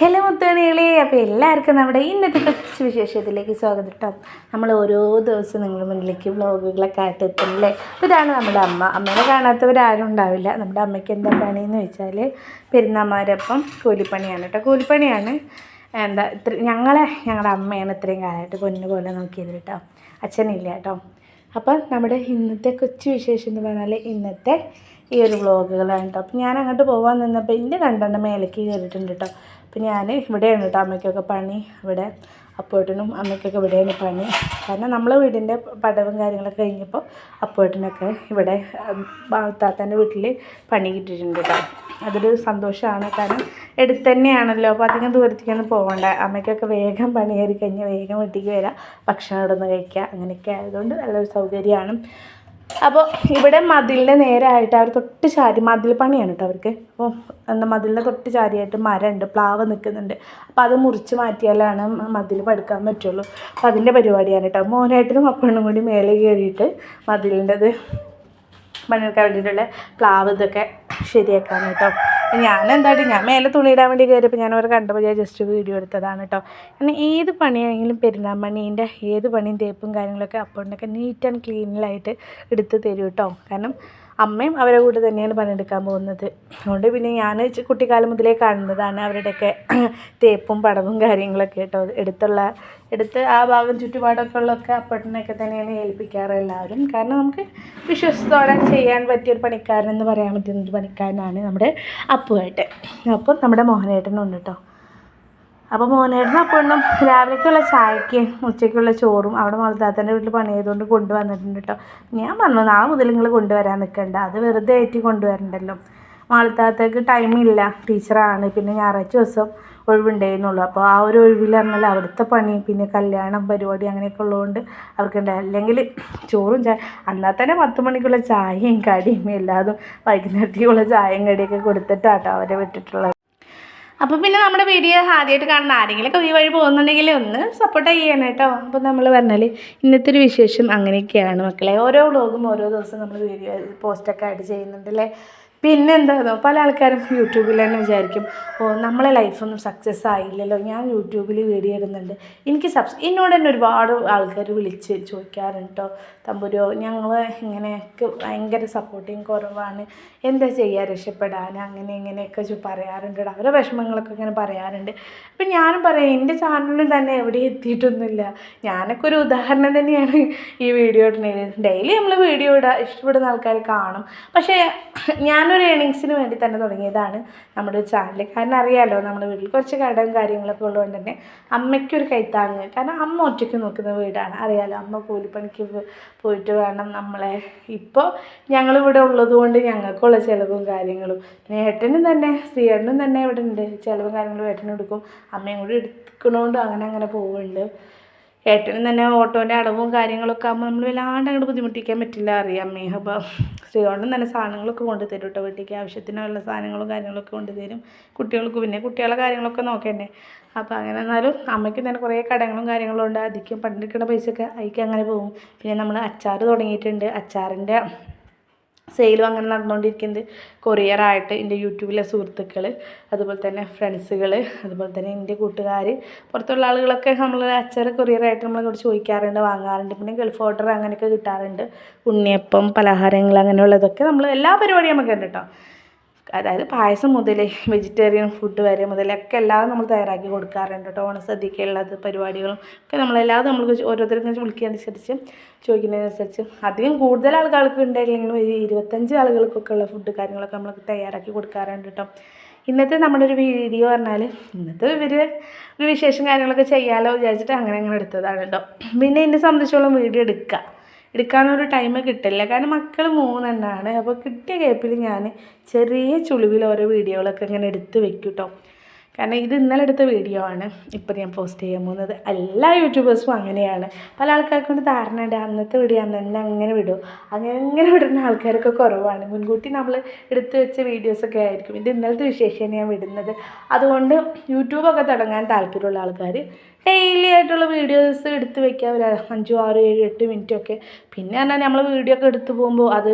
Hello മുത്തുമണികളെ അപ്പോൾ എല്ലാവർക്കും നമ്മുടെ ഇന്നത്തെ കൊച്ചു വിശേഷത്തിലേക്ക് സ്വാഗതം കേട്ടോ. നമ്മൾ ഓരോ ദിവസവും നിങ്ങളുടെ മുന്നിലേക്ക് വ്ളോഗുകളൊക്കെ ആയിട്ട് എത്തുന്നില്ലേ? ഇതാണ് നമ്മുടെ അമ്മ. അമ്മേനെ കാണാത്തവരാരും ഉണ്ടാവില്ല. നമ്മുടെ അമ്മയ്ക്ക് എന്താ പണിയെന്ന് വെച്ചാൽ പെരുന്നാമാരപ്പം കൂലിപ്പണിയാണ് കേട്ടോ. കൂലിപ്പണിയാണ്. എന്താ ഇത്ര ഞങ്ങളെ ഞങ്ങളുടെ അമ്മയാണ് ഇത്രയും കാലമായിട്ട് പൊന്നു പോലെ നോക്കിയത് കേട്ടോ. അച്ഛനില്ല കേട്ടോ. അപ്പം നമ്മുടെ ഇന്നത്തെ കൊച്ചു വിശേഷം എന്ന് പറഞ്ഞാൽ ഇന്നത്തെ ഈ ഒരു വ്ളോഗുകളാണ് കേട്ടോ. അപ്പം ഞാൻ അങ്ങോട്ട് പോകാൻ നിന്നപ്പോൾ എന്റെ രണ്ടെണ്ണം മേലേക്ക് കയറിയിട്ടുണ്ട് കേട്ടോ. അപ്പം ഞാൻ ഇവിടെയാണ് കേട്ടോ അമ്മയ്ക്കൊക്കെ പണി ഇവിടെ. അപ്പോട്ടിനും അമ്മയ്ക്കൊക്കെ ഇവിടെയാണ് പണി. കാരണം നമ്മളെ വീടിന്റെ പടവും കാര്യങ്ങളൊക്കെ കഴിഞ്ഞപ്പോൾ അപ്പോട്ടിനൊക്കെ ഇവിടെ താത്താന്റെ വീട്ടിൽ പണി കിട്ടിയിട്ടുണ്ട് കേട്ടോ അതൊരു സന്തോഷമാണ്. കാരണം എടുത്ത് തന്നെയാണല്ലോ. അപ്പോൾ അധികം ദൂരത്തേക്കൊന്നും പോകണ്ട അമ്മയ്ക്കൊക്കെ വേഗം പണി കയറി കഴിഞ്ഞാൽ വേഗം വീട്ടിലേക്ക് വരാം. ഭക്ഷണം ഇടുന്ന് കഴിക്കുക അങ്ങനെയൊക്കെ ആയതുകൊണ്ട് നല്ലൊരു സൗകര്യമാണ്. അപ്പോൾ ഇവിടെ മതിലിന്റെ നേരായിട്ട് അവർ തൊട്ട് ചാരി മതിൽ പണിയാണ് കേട്ടോ അവർക്ക്. അപ്പോൾ എന്താ മതിലിന്റെ തൊട്ട് ചാരിയായിട്ട് മരമുണ്ട് പ്ലാവ് നിൽക്കുന്നുണ്ട് അപ്പോൾ അത് മുറിച്ച് മാറ്റിയാലാണ് മതിൽ പടുക്കാൻ പറ്റുള്ളൂ. അപ്പോൾ അതിന്റെ പരിപാടിയാണ് കേട്ടോ മോനായിട്ടും അപ്പണ്ണും കൂടി മേലെ കയറിയിട്ട് മതിലിന്റെത് പണിയെടുക്കാൻ വേണ്ടിയിട്ടുള്ള പ്ലാവ് ഇതൊക്കെ ശരിയാക്കാൻ കേട്ടോ ഞാൻ എന്തായിട്ട് ഞാൻ മേലെ തുണിയിടാൻ വേണ്ടി കയറിയപ്പോൾ ഞാൻ അവർ കണ്ടപ്പോൾ ഞാൻ ജസ്റ്റ് വീഡിയോ എടുത്തതാണ് കേട്ടോ കാരണം ഏത് പണിയാണെങ്കിലും പെരുന്നാമണീന്റെ ഏത് പണിയും തേപ്പും കാര്യങ്ങളൊക്കെ അപ്പോഴൊക്കെ നീറ്റ് ആൻഡ് ക്ലീനിലായിട്ട് എടുത്ത് തരും കേട്ടോ കാരണം അമ്മയും അവരെ കൂടെ തന്നെയാണ് പണിയെടുക്കാൻ പോകുന്നത്. അതുകൊണ്ട് പിന്നെ ഞാൻ കുട്ടിക്കാലം മുതലേ കാണുന്നതാണ് അവരുടെയൊക്കെ തേപ്പും പടവും കാര്യങ്ങളൊക്കെ കേട്ടോ. എടുത്തുള്ള എടുത്ത് ആ ഭാഗം ചുറ്റുപാടൊക്കെ ഉള്ളതൊക്കെ അപ്പട്ടനൊക്കെ തന്നെയാണ് ഏൽപ്പിക്കാറ് എല്ലാവരും. കാരണം നമുക്ക് വിശ്വസത്തോടെ ചെയ്യാൻ പറ്റിയൊരു പണിക്കാരൻ എന്ന് പറയാൻ പറ്റുന്ന ഒരു പണിക്കാരനാണ് നമ്മുടെ അപ്പുവായിട്ട്. അപ്പം നമ്മുടെ മോഹനേട്ടനുണ്ട് കേട്ടോ. അപ്പോൾ മോനേട്ടനും അപ്പോഴും രാവിലേക്കുള്ള ചായക്ക് ഉച്ചയ്ക്കുള്ള ചോറും അവിടെ മലത്താത്തന്റെ വീട്ടിൽ പണി ചെയ്തുകൊണ്ട് കൊണ്ടുവന്നിട്ടുണ്ട് കേട്ടോ ഞാൻ പറഞ്ഞു നാളെ മുതൽ നിങ്ങൾ കൊണ്ടുവരാൻ നിൽക്കണ്ട അത് വെറുതെ ആയിട്ട് കൊണ്ടുവരണ്ടല്ലോ. മാളത്താത്തേക്ക് ടൈമില്ല ടീച്ചറാണ് പിന്നെ ഞായറാഴ്ച ദിവസം ഒഴിവുണ്ടായിരുന്നുള്ളൂ. അപ്പോൾ ആ ഒരു ഒഴിവിൽ പറഞ്ഞാൽ അവിടുത്തെ പണി പിന്നെ കല്യാണം പരിപാടി അങ്ങനെയൊക്കെ ഉള്ളതുകൊണ്ട് അവർക്കുണ്ടായി അല്ലെങ്കിൽ ചോറും ചായ എന്നാൽ തന്നെ പത്ത് മണിക്കുള്ള ചായയും കടിയും എല്ലാതും വൈകുന്നേരത്തേക്കുള്ള ചായയും കടിയൊക്കെ കൊടുത്തിട്ടാട്ടോ അവരെ വിട്ടിട്ടുള്ളത്. അപ്പോൾ പിന്നെ നമ്മുടെ വീഡിയോ ആദ്യമായിട്ട് കാണുന്ന ആരെങ്കിലുമൊക്കെ ഈ വഴി പോകുന്നുണ്ടെങ്കിൽ ഒന്ന് സപ്പോർട്ട് ചെയ്യണം കേട്ടോ. അപ്പോൾ നമ്മൾ പറഞ്ഞാൽ ഇന്നത്തെ ഒരു വിശേഷം അങ്ങനെയൊക്കെയാണ് മക്കളെ. ഓരോ വ്ളോഗും ഓരോ ദിവസം നമ്മൾ വീഡിയോ പോസ്റ്റൊക്കെ ആയിട്ട് ചെയ്യുന്നുണ്ടല്ലേ പിന്നെ എന്താണോ പല ആൾക്കാരും യൂട്യൂബിൽ തന്നെ വിചാരിക്കും ഓ നമ്മളെ ലൈഫൊന്നും സക്സസ് ആയില്ലല്ലോ ഞാൻ യൂട്യൂബിൽ വീഡിയോ ഇടുന്നുണ്ട്. എനിക്ക് സബ്സ് എന്നോട് തന്നെ ഒരുപാട് ആൾക്കാർ വിളിച്ച് ചോദിക്കാറുണ്ട് കേട്ടോ തമ്പുരോ ഞങ്ങൾ ഇങ്ങനെയൊക്കെ ഭയങ്കര സപ്പോർട്ടിങ് കുറവാണ് എന്താ ചെയ്യുക രക്ഷപ്പെടാൻ? അങ്ങനെ ഇങ്ങനെയൊക്കെ പറയാറുണ്ട്. അവരുടെ വിഷമങ്ങളൊക്കെ ഇങ്ങനെ പറയാറുണ്ട്. അപ്പം ഞാനും പറയാം എന്റെ ചാനലിൽ തന്നെ എവിടെ എത്തിയിട്ടൊന്നുമില്ല. ഞാനൊക്കെ ഒരു ഉദാഹരണം തന്നെയാണ് ഈ വീഡിയോ ഇടുന്നത്. ഡെയിലി നമ്മൾ വീഡിയോ ഇടുക ഇഷ്ടപ്പെടുന്ന ആൾക്കാർ കാണും. പക്ഷേ ഞാനൊരു ഏണിങ്സിന് വേണ്ടി തന്നെ തുടങ്ങിയതാണ് നമ്മുടെ ചാനൽ കാരണം അറിയാമല്ലോ നമ്മുടെ വീട്ടിൽ കുറച്ച് കടവും കാര്യങ്ങളൊക്കെ ഉള്ളതുകൊണ്ട് തന്നെ അമ്മയ്ക്കൊരു കൈത്താങ്ങ്. കാരണം അമ്മ ഒറ്റയ്ക്ക് നോക്കുന്ന വീടാണ്. അറിയാമല്ലോ അമ്മ കൂലിപ്പണിക്ക് പോയിട്ട് വേണം നമ്മളെ. ഇപ്പോൾ ഞങ്ങളിവിടെ ഉള്ളതുകൊണ്ട് ഞങ്ങൾക്കുള്ള ചിലവും കാര്യങ്ങളും. പിന്നെ ഏട്ടനും തന്നെ സ്ത്രീയേട്ടനും തന്നെ ഇവിടെ ഉണ്ട് ചിലവും കാര്യങ്ങളും ഏട്ടനും എടുക്കും. അമ്മയും കൂടി എടുക്കണോണ്ട് അങ്ങനെ അങ്ങനെ പോകുന്നുണ്ട് ഏട്ടനും തന്നെ ഓട്ടോന്റെ അടവും കാര്യങ്ങളൊക്കെ ആകുമ്പോൾ നമ്മൾ വല്ലാണ്ട് അങ്ങോട്ട് ബുദ്ധിമുട്ടിക്കാൻ പറ്റില്ല. അറിയാം അമ്മേ. അപ്പോൾ സ്ത്രീകളുടെ തന്നെ സാധനങ്ങളൊക്കെ കൊണ്ട് തരും കേട്ടോ വീട്ടിലേക്ക് ആവശ്യത്തിനുള്ള സാധനങ്ങളും കാര്യങ്ങളൊക്കെ കൊണ്ടുതരും കുട്ടികൾക്ക് പിന്നെ കുട്ടികളുടെ കാര്യങ്ങളൊക്കെ നോക്കണ്ടേ. അപ്പോൾ അങ്ങനെ എന്നാലും അമ്മയ്ക്ക് തന്നെ കുറേ കടങ്ങളും കാര്യങ്ങളും ഉണ്ട്. അധികം പണ്ടെടുക്കുന്ന പൈസയൊക്കെ അതിക്ക് അങ്ങനെ പോകും. പിന്നെ നമ്മൾ അച്ചാർ തുടങ്ങിയിട്ടുണ്ട്. അച്ചാറിന്റെ സെയിലും അങ്ങനെ നടന്നുകൊണ്ടിരിക്കുന്നത് കൊറിയറായിട്ട് എന്റെ യൂട്യൂബിലെ സുഹൃത്തുക്കൾ അതുപോലെ തന്നെ ഫ്രണ്ട്സുകൾ അതുപോലെ തന്നെ എന്റെ കൂട്ടുകാർ പുറത്തുള്ള ആളുകളൊക്കെ നമ്മൾ അച്ചാർ കൊറിയറായിട്ട് നമ്മളോട് ചോദിക്കാറുണ്ട് വാങ്ങാറുണ്ട്. പിന്നെ ഗൾഫ് ഓർഡർ അങ്ങനെയൊക്കെ കിട്ടാറുണ്ട്. ഉണ്ണിയപ്പം പലഹാരങ്ങൾ അങ്ങനെയുള്ളതൊക്കെ നമ്മൾ എല്ലാ പരിപാടിയും നമുക്കുണ്ട് കേട്ടോ അതായത് പായസം മുതൽ വെജിറ്റേറിയൻ ഫുഡ് വരെ മുതലൊക്കെ എല്ലാം നമ്മൾ തയ്യാറാക്കി കൊടുക്കാറുണ്ട് കേട്ടോ. ഓണസദ്യക്കുള്ളത് പരിപാടികളും ഒക്കെ നമ്മളെല്ലാം നമ്മൾ ഓരോരുത്തർക്കും വിളിക്കുന്നതനുസരിച്ച് ചോദിക്കുന്നതിനനുസരിച്ച് അധികം കൂടുതൽ ആളുകൾക്ക് ഉണ്ടായില്ലെങ്കിലും ഒരു ഇരുപത്തഞ്ച് ആളുകൾക്കൊക്കെ ഉള്ള ഫുഡ് കാര്യങ്ങളൊക്കെ നമ്മൾ തയ്യാറാക്കി കൊടുക്കാറുണ്ട് കേട്ടോ. ഇന്നത്തെ നമ്മുടെ ഒരു വീഡിയോ പറഞ്ഞാൽ ഇന്നത്തെ ഇവർ ഒരു വിശേഷം കാര്യങ്ങളൊക്കെ ചെയ്യാമല്ലോ വിചാരിച്ചിട്ട് അങ്ങനെ അങ്ങനെ എടുത്തതാണ് കേട്ടോ. പിന്നെ എന്നെ സംബന്ധിച്ചോളം വീഡിയോ എടുക്കുക എടുക്കാനൊരു ടൈം കിട്ടില്ല. കാരണം മക്കൾ മൂന്നെണ്ണമാണ് അപ്പോൾ കിട്ടിയ ഗ്യാപ്പിൽ ഞാൻ ചെറിയ ചുളിവിൽ ഓരോ വീഡിയോകളൊക്കെ ഇങ്ങനെ എടുത്ത് വെക്കും കേട്ടോ കാരണം ഇത് ഇന്നലെ എടുത്ത വീഡിയോ ആണ്. ഇപ്പോൾ ഞാൻ പോസ്റ്റ് ചെയ്യാൻ പോകുന്നത്. എല്ലാ യൂട്യൂബേഴ്സും അങ്ങനെയാണ്. പല ആൾക്കാർക്കും കൊണ്ട് ധാരണ ഉണ്ട്. അന്നത്തെ വീഡിയോ അന്ന് തന്നെ അങ്ങനെ വിടും. അങ്ങനെ അങ്ങനെ വിടുന്ന ആൾക്കാരൊക്കെ കുറവാണ്. മുൻകൂട്ടി നമ്മൾ എടുത്ത് വെച്ച വീഡിയോസൊക്കെ ആയിരിക്കും. ഇത് ഇന്നലത്തെ വിശേഷമാണ് ഞാൻ വിടുന്നത്. അതുകൊണ്ട് യൂട്യൂബൊക്കെ തുടങ്ങാൻ താല്പര്യമുള്ള ആൾക്കാർ ഡെയിലി ആയിട്ടുള്ള വീഡിയോസ് എടുത്ത് വെക്കാം ഒരു അഞ്ചോ ആറ് ഏഴ് എട്ട് മിനിറ്റൊക്കെ പിന്നെ പറഞ്ഞാൽ നമ്മൾ വീഡിയോ ഒക്കെ എടുത്ത് പോകുമ്പോൾ അത്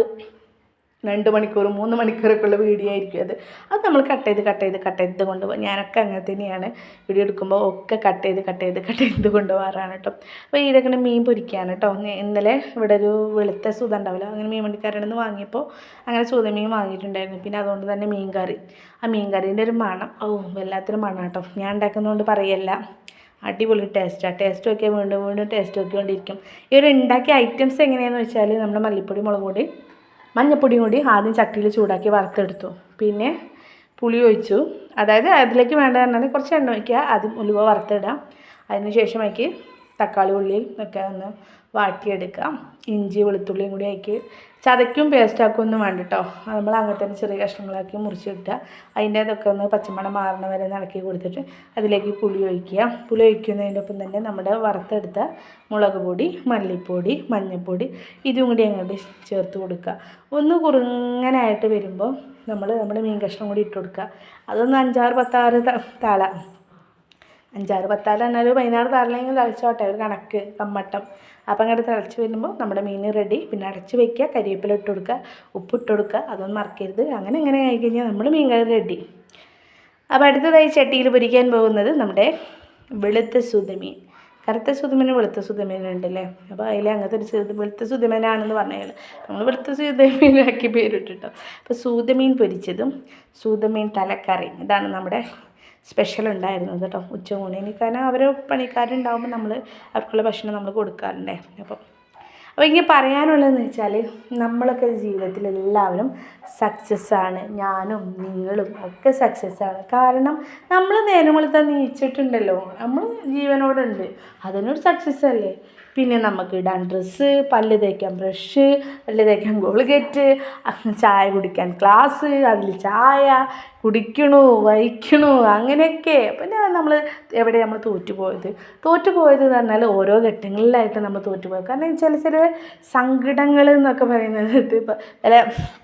രണ്ട് മണിക്കൂർ മൂന്ന് മണിക്കൂറൊക്കെ ഉള്ള വീഡിയോ ആയിരിക്കും അത്. അത് നമ്മൾ കട്ട് ചെയ്ത് കട്ട് ചെയ്ത് കട്ട് ചെയ്ത് കൊണ്ടുപോകും ഞാനൊക്കെ അങ്ങനെ തന്നെയാണ് വീഡിയോ എടുക്കുമ്പോൾ ഒക്കെ കട്ട് ചെയ്ത് കട്ട് ചെയ്ത് കട്ട് ചെയ്ത് കൊണ്ടുപോകാറാണ് കേട്ടോ അപ്പോൾ ഇതൊക്കെ മീൻ പൊരിക്കുകയാണ് കേട്ടോ ഇന്നലെ ഇവിടെ ഒരു വെളുത്ത സുത ഉണ്ടാവില്ല അങ്ങനെ മീൻ വണ്ടിക്കാരുടെ നിന്ന് വാങ്ങിയപ്പോൾ അങ്ങനെ സൂത മീൻ വാങ്ങിയിട്ടുണ്ടായിരുന്നു. പിന്നെ അതുകൊണ്ട് തന്നെ മീൻ കറി. ആ മീൻ കറീന്റെ ഒരു മണം. ഓ വല്ലാത്തൊരു മണം കേട്ടോ ഞാൻ ഉണ്ടാക്കുന്നതുകൊണ്ട് പറയല്ല. അടിപൊളി ടേസ്റ്റാണ് ടേസ്റ്റ് നോക്കിയാൽ വീണ്ടും വീണ്ടും ടേസ്റ്റ് നോക്കിക്കൊണ്ടിരിക്കും. ഈ ഒരു ഉണ്ടാക്കിയ ഐറ്റംസ് എങ്ങനെയാണെന്ന് വെച്ചാൽ നമ്മുടെ മല്ലിപ്പൊടി മുളക് പൊടി മഞ്ഞപ്പൊടിയും കൂടി ആദ്യം ചട്ടിയിൽ ചൂടാക്കി വറുത്തെടുത്തു. പിന്നെ പുളി ഒഴിച്ചു. അതായത് അതിലേക്ക് വേണ്ടതെന്നാൽ കുറച്ച് എണ്ണ ഒഴിക്കുക. ആദ്യം ഉലുവ വറുത്തിടാം. അതിന് ശേഷം അതിലേക്ക് തക്കാളി ഉള്ളിയും ഒക്കെ ഒന്ന് വാട്ടിയെടുക്കാം. ഇഞ്ചി വെളുത്തുള്ളിയും കൂടി ആക്കി ചതയ്ക്കും പേസ്റ്റാക്കും ഒന്നും വേണ്ട കേട്ടോ നമ്മൾ അങ്ങനെ തന്നെ ചെറിയ കഷ്ണങ്ങളാക്കി മുറിച്ചിടുക. അതിന്റെ അതൊക്കെ ഒന്ന് പച്ചമണം മാറണ വരെ നടക്കി കൊടുത്തിട്ട് അതിലേക്ക് പുളി ഒഴിക്കുക. പുളി ഒഴിക്കുന്നതിന്റെ ഒപ്പം തന്നെ നമ്മുടെ വറുത്തെടുത്ത മുളക് പൊടി മല്ലിപ്പൊടി മഞ്ഞൾപ്പൊടി ഇതും കൂടി അങ്ങോട്ട് ചേർത്ത് കൊടുക്കുക. ഒന്ന് കുറുങ്ങനായിട്ട് വരുമ്പോൾ നമ്മൾ നമ്മുടെ മീൻ കഷ്ണം കൂടി ഇട്ട് കൊടുക്കുക. അതൊന്ന് അഞ്ചാറ് പത്താറ് തള. അഞ്ചാറ് പത്താറ് തന്നെ ഒരു പതിനാറ് താറിലെങ്കിൽ തിളച്ചോട്ടെ ഒരു കണക്ക് കമ്മട്ടം. അപ്പം അങ്ങോട്ട് തിളച്ച് വരുമ്പോൾ നമ്മുടെ മീൻ റെഡി പിന്നെ അടച്ച് വയ്ക്കുക കരിവേപ്പില ഇട്ട് കൊടുക്കുക ഉപ്പ് ഇട്ട് കൊടുക്കുക അതൊന്നും മറക്കരുത്. അങ്ങനെ അങ്ങനെ ആയി കഴിഞ്ഞാൽ നമ്മൾ മീൻ കറി റെഡി അപ്പോൾ അടുത്തതായി ചട്ടിയിൽ പൊരിക്കാൻ പോകുന്നത് നമ്മുടെ വെളുത്ത സുതമീൻ കറുത്ത സുതമീൻ വെളുത്ത സുതമീനുണ്ടല്ലേ അപ്പോൾ അതിൽ അങ്ങനത്തെ ഒരു സുതി വെളുത്ത സുതമീനാണെന്ന് പറഞ്ഞാൽ നമ്മൾ വെളുത്ത സുതമീനാക്കി പേരിട്ടിട്ടോ. അപ്പോൾ സൂതമീൻ പൊരിച്ചതും സൂതമീൻ തലക്കറി ഇതാണ് നമ്മുടെ സ്പെഷ്യൽ ഉണ്ടായിരുന്നത് കേട്ടോ ഉച്ചയൂണിന് കാരണം അവർ പണിക്കാരുണ്ടാകുമ്പോൾ നമ്മൾ അവർക്കുള്ള ഭക്ഷണം നമ്മൾ കൊടുക്കാറുണ്ടേ. അപ്പം അപ്പോൾ ഇങ്ങനെ പറയാനുള്ളതെന്ന് വെച്ചാൽ നമ്മളൊക്കെ ജീവിതത്തിൽ എല്ലാവരും സക്സസ് ആണ്. ഞാനും നിങ്ങളും ഒക്കെ സക്സസ് ആണ്. കാരണം നമ്മൾ നേരം വെളുത്ത നീച്ചിട്ടുണ്ടല്ലോ നമ്മൾ ജീവനോടുണ്ട്. അതിനൊരു സക്സസ് അല്ലേ? പിന്നെ നമുക്ക് ഇടാൻ ഡ്രസ്സ് പല്ല് തേക്കാൻ ബ്രഷ് പല്ല് തേക്കാൻ ഗോൾഗേറ്റ് ചായ കുടിക്കാൻ ഗ്ലാസ് അതിൽ ചായ കുടിക്കണു വഹിക്കണു അങ്ങനെയൊക്കെ. പിന്നെ നമ്മൾ എവിടെ നമ്മൾ തോറ്റുപോയത്? തോറ്റുപോയത് എന്ന് പറഞ്ഞാൽ ഓരോ ഘട്ടങ്ങളിലായിട്ട് നമ്മൾ തോറ്റുപോയത്. കാരണം ചില ചില സങ്കടങ്ങൾ എന്നൊക്കെ പറയുന്നത്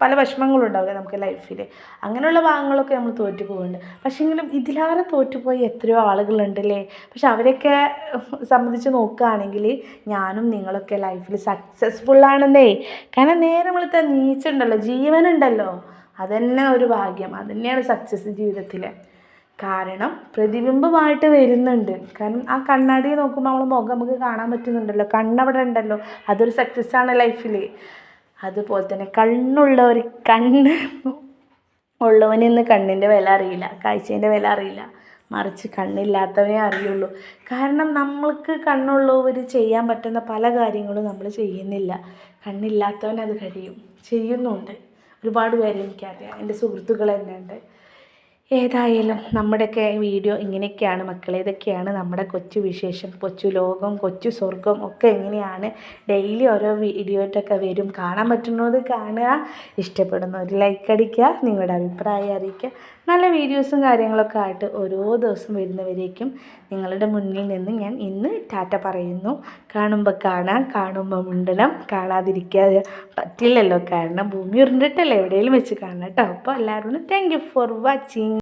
പല വിഷമങ്ങളും ഉണ്ടാവില്ല നമുക്ക് ലൈഫിൽ അങ്ങനെയുള്ള ഭാഗങ്ങളൊക്കെ നമ്മൾ തോറ്റു പോകുന്നുണ്ട് പക്ഷേങ്കിലും ഇതിലാറെ തോറ്റുപോയി എത്രയോ ആളുകളുണ്ടല്ലേ? പക്ഷെ അവരൊക്കെ സംബന്ധിച്ച് നോക്കുകയാണെങ്കിൽ ഞാനും നിങ്ങളൊക്കെ ലൈഫിൽ സക്സസ്ഫുള്ളാണെന്നേ. കാരണം നേരെ വെളുത്ത നീച്ചുണ്ടല്ലോ ജീവനുണ്ടല്ലോ. അതന്നെ ഒരു ഭാഗ്യം. അതന്നെയാണ് സക്സസ് ജീവിതത്തിൽ കാരണം പ്രതിബിംബമായിട്ട് വരുന്നുണ്ട്. കാരണം ആ കണ്ണാടി നോക്കുമ്പോൾ നമ്മൾ മുഖം നമുക്ക് കാണാൻ പറ്റുന്നുണ്ടല്ലോ. കണ്ണവിടെ ഉണ്ടല്ലോ. അതൊരു സക്സസ് ആണ് ലൈഫിൽ അതുപോലെ തന്നെ കണ്ണുള്ളവർ കണ്ണ് ഉള്ളവനിന്ന് കണ്ണിന്റെ വില അറിയില്ല. കാഴ്ചേന്റെ വില അറിയില്ല. മറിച്ച് കണ്ണില്ലാത്തവനെ അറിയുള്ളൂ. കാരണം നമ്മൾക്ക് കണ്ണുള്ളവർ ചെയ്യാൻ പറ്റുന്ന പല കാര്യങ്ങളും നമ്മൾ ചെയ്യുന്നില്ല. കണ്ണില്ലാത്തവൻ അത് കഴിയും. ചെയ്യുന്നുണ്ട്. ഒരുപാട് പേരെ എനിക്കറിയാം. എന്റെ സുഹൃത്തുക്കൾ തന്നെ ഉണ്ട് ഏതായാലും നമ്മുടെയൊക്കെ വീഡിയോ ഇങ്ങനെയൊക്കെയാണ്. മക്കളെ ഇതൊക്കെയാണ് നമ്മുടെ കൊച്ചു വിശേഷം. കൊച്ചു ലോകം കൊച്ചു സ്വർഗം ഒക്കെ എങ്ങനെയാണ്? ഡെയിലി ഓരോ വീഡിയോയിട്ടൊക്കെ വരും. കാണാൻ പറ്റുന്നത് കാണുക ഒരു ലൈക്ക് അടിക്കുക നിങ്ങളുടെ അഭിപ്രായം അറിയിക്കുക. നല്ല വീഡിയോസും കാര്യങ്ങളൊക്കെ ആയിട്ട് ഓരോ ദിവസം വരുന്നവരേക്കും നിങ്ങളുടെ മുന്നിൽ നിന്ന് ഞാൻ ഇന്ന് ടാറ്റ പറയുന്നു. കാണുമ്പോൾ കാണാം കാണുമ്പോൾ മുണ്ടനം കാണാതിരിക്കാതെ പറ്റില്ലല്ലോ. കാരണം ഭൂമി ഉരുണ്ടിട്ടല്ലേ എവിടെയെങ്കിലും വെച്ച് കാണാം കേട്ടോ. അപ്പോൾ എല്ലാവരോടും താങ്ക് യു ഫോർ വാച്ചിങ്